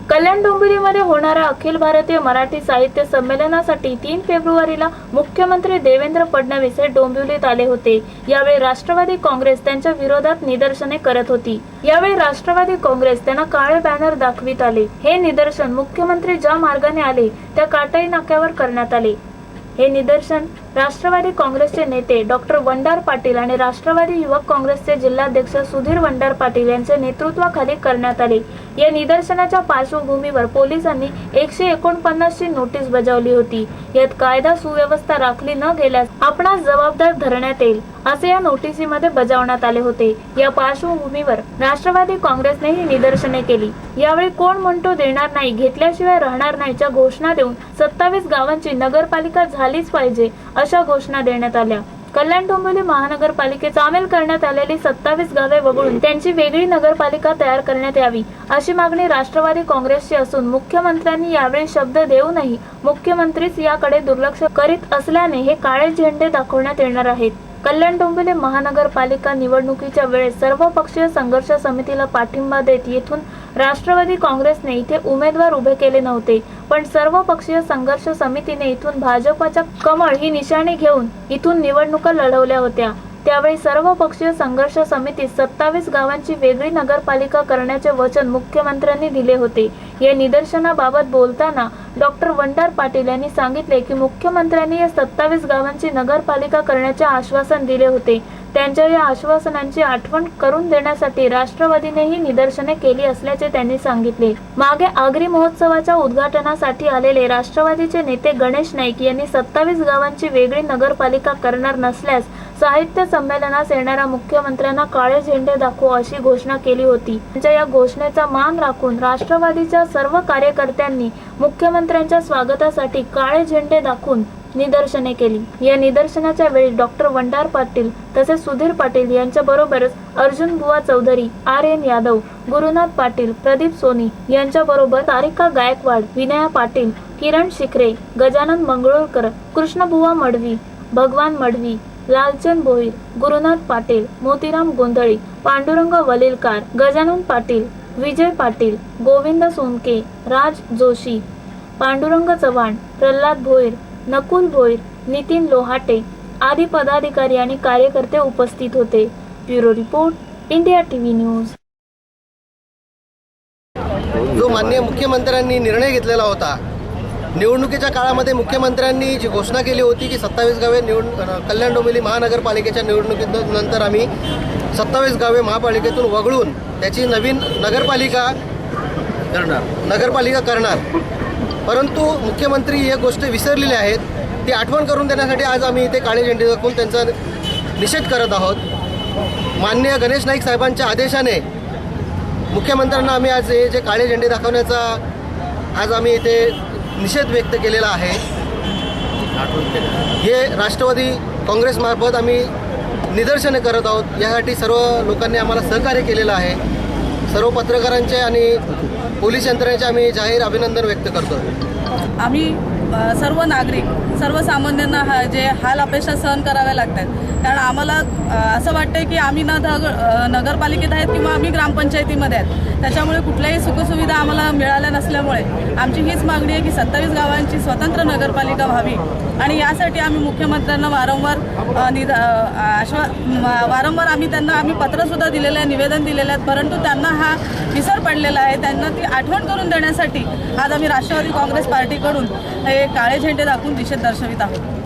कल्याण डोंबिवलीमध्ये होणाऱ्या अखिल भारतीय मराठी साहित्य संमेलनासाठी तीन फेब्रुवारीला मुख्यमंत्री देवेंद्र फडणवीस हे डोंबिवलीत आले होते. यावेळी राष्ट्रवादी काँग्रेस त्यांच्या विरोधात निदर्शने करत होती. यावेळी राष्ट्रवादी काँग्रेस त्यांना काळे बॅनर दाखवित आले. हे निदर्शन मुख्यमंत्री ज्या मार्गाने आले त्या काटाई नाक्यावर करण्यात आले. हे निदर्शन. राष्ट्रवादी काँग्रेसचे नेते डॉक्टर वंडार पाटील आणि राष्ट्रवादी युवक काँग्रेसचे जिल्हाध्यक्ष सुधीर वंडार पाटील यांच्या नेतृत्वाखाली करण्यात आले. या निदर्शनाच्या पार्श्वभूमीवर पोलिसांनी एकशे एकोणपन्नासची नोटीस बजावली होती. यात कायदा सुव्यवस्था राखली न गेल्यास आपणास जबाबदार धरण्यात येईल असे या नोटिसीमध्ये बजावण्यात आले होते. या पार्श्वभूमीवर राष्ट्रवादी काँग्रेसने ही निदर्शने केली. यावेळी कोण म्हणतो देणार नाही घेतल्याशिवाय राहणार नाहीच्या घोषणा देऊन सत्तावीस गावांची नगरपालिका झालीच पाहिजे अशा घोषणा देण्यात आल्या. कल्याण डोंबिवली महानगरपालिकेत सामील करण्यात आलेली सत्तावीस गावे वगळून त्यांची वेगळी नगरपालिका तयार करण्यात यावी अशी मागणी राष्ट्रवादी काँग्रेसची असून मुख्यमंत्र्यांनी यावेळी शब्द देऊनही मुख्यमंत्रीच याकडे दुर्लक्ष करीत असल्याने हे काळे झेंडे दाखवण्यात येणार आहेत. कल्याण डोंबिवली महानगरपालिका निवडणुकीच्या वेळेस सर्व पक्षीय संघर्ष समितीला पाठिंबा देत येथून राष्ट्रवादी काँग्रेसने इथे उमेदवार उभे केले नव्हते. पण सर्वपक्षीय संघर्ष समितीने इथून भाजपच्या कमळ ही निशाणी घेऊन इथून निवडणुका लढवल्या होत्या. त्यावेळी सर्वपक्षीय संघर्ष समितीत सत्तावीस गावांची वेगळी नगरपालिका करण्याचे वचन मुख्यमंत्र्यांनी दिले होते. या निदर्शनाबाबत बोलताना डॉक्टर वंडार पाटील यांनी सांगितले की मुख्यमंत्र्यांनी या सत्तावीस गावांची नगरपालिका करण्याचे आश्वासन दिले होते. त्यांच्या या आश्वासनांची आठवण करून देण्यासाठी राष्ट्रवादीनेही निदर्शने केली असल्याचे त्यांनी सांगितले. मागे आगरी महोत्सवाच्या उद्घाटनासाठी आलेले राष्ट्रवादीचे नेते गणेश नाईक यांनी सत्तावीस गावांची वेगळी नगरपालिका करणार नसल्यास साहित्य संमेलनास येणाऱ्या मुख्यमंत्र्यांना काळे झेंडे दाखवू अशी घोषणा केली होती. त्यांच्या या घोषणेचा मान राखून राष्ट्रवादीच्या सर्व कार्यकर्त्यांनी मुख्यमंत्र्यांच्या स्वागतासाठी काळे झेंडे दाखवून निदर्शने केली. या निदर्शनाच्या वेळी डॉक्टर वंडार पाटील तसेच सुधीर पाटील यांच्या बरोबरच अर्जुन बुवा चौधरी आर एन यादव गुरुनाथ पाटील प्रदीप सोनी यांच्या बरोबर तारिका गायकवाड विनया पाटील किरण शिखरे गजानन मंगळूरकर कृष्णबुवा मडवी भगवान मडवी लालचंद भोईर गुरुनाथ पाटील मोतीराम गोंधळी पांडुरंग वलीलकार गजानन पाटील विजय पाटील गोविंद सोनके राज जोशी पांडुरंग चव्हाण प्रल्हाद भोईर नकुल भोईर नितीन लोहाटे आदी पदाधिकारी आणि कार्यकर्ते उपस्थित होते. Bureau report India TV news. जो माननीय मुख्यमंत्र्यांनी निर्णय घेतलेला होता निवडणुकीच्या काळामध्ये मुख्यमंत्र्यांनी जी घोषणा केली होती की सत्तावीस गावे निवड कल्याण डोंबिवली महानगरपालिकेच्या निवडणुकीनंतर आम्ही सत्तावीस गावे महापालिकेतून वगळून त्याची नवीन नगरपालिका करणार. नगरपालिका करणार. परंतु मुख्यमंत्री हे गोष्ट विसरलेली आहेत. ती आठवण करून देण्यासाठी आज आम्ही इथे काळे झेंडे दाखवून त्यांचा निषेध करत आहोत. माननीय गणेश नाईक साहेबांच्या आदेशाने मुख्यमंत्र्यांना आम्ही आज हे जे काळे झेंडे दाखवण्याचा आज आम्ही इथे निषेध व्यक्त केलेला आहे. हे राष्ट्रवादी काँग्रेसमार्फत आम्ही निदर्शने करत आहोत. यासाठी सर्व लोकांनी आम्हाला सहकार्य केलेलं आहे. सर्व पत्रकारांचे आणि पोलीस यंत्रणेचे आम्ही जाहीर अभिनंदन व्यक्त करतो आम्ही सर्व नागरिक सर्वसामान्यांना हा जे हाल अपेक्षा सहन कराव्या लागतात. कारण आम्हाला असं वाटतं की आम्ही न धग नगरपालिकेत आहेत किंवा आम्ही ग्रामपंचायतीमध्ये आहेत. त्याच्यामुळे कुठल्याही सुखसुविधा आम्हाला मिळाल्या नसल्यामुळे आमची हीच मागणी आहे की सत्तावीस गावांची स्वतंत्र नगरपालिका व्हावी. आणि यासाठी आम्ही मुख्यमंत्र्यांना वारंवार अ, आश्वा वारंवार आम्ही त्यांना आम्ही पत्रसुद्धा दिलेलं आहे निवेदन दिलेलं आहे. परंतु त्यांना हा विसर पडलेला आहे. त्यांना ती आठवण करून देण्यासाठी आज आम्ही राष्ट्रवादी काँग्रेस पार्टीकडून हे काळे झेंडे दाखवून निषेध दर्शवित आहोत.